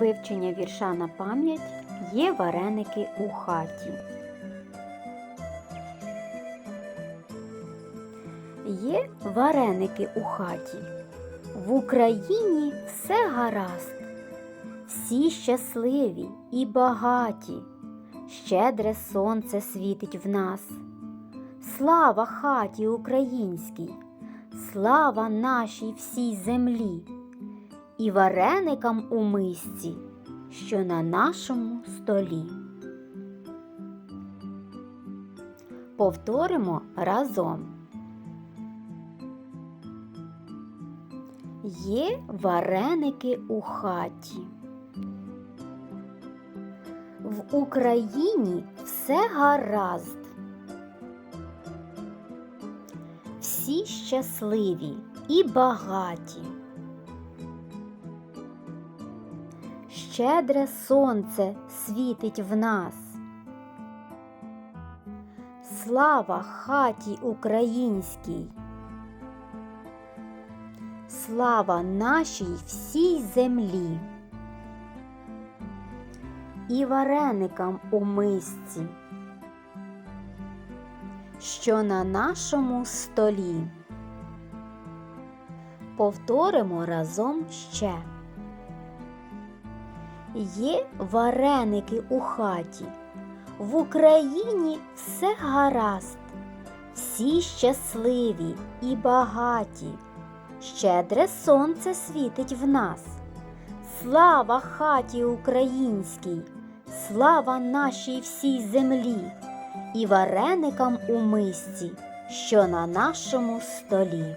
вивчення вірша на пам'ять є вареники у хаті. Є вареники у хаті. В Україні все гаразд. Всі щасливі і багаті. Щедре сонце світить в нас. Слава хаті українській, слава нашій всій землі і вареникам у мисці, що на нашому столі. Повторимо разом. Є вареники у хаті. В Україні все гаразд. Всі щасливі і багаті. Щедре сонце світить в нас. Слава хаті українській. Слава нашій всій землі. І вареникам у мисці, що на нашому столі. Повторимо разом ще. Є вареники у хаті. В Україні все гаразд. Всі щасливі і багаті. Щедре сонце світить в нас. Слава хаті українській, слава нашій всій землі і вареникам у мисці, що на нашому столі.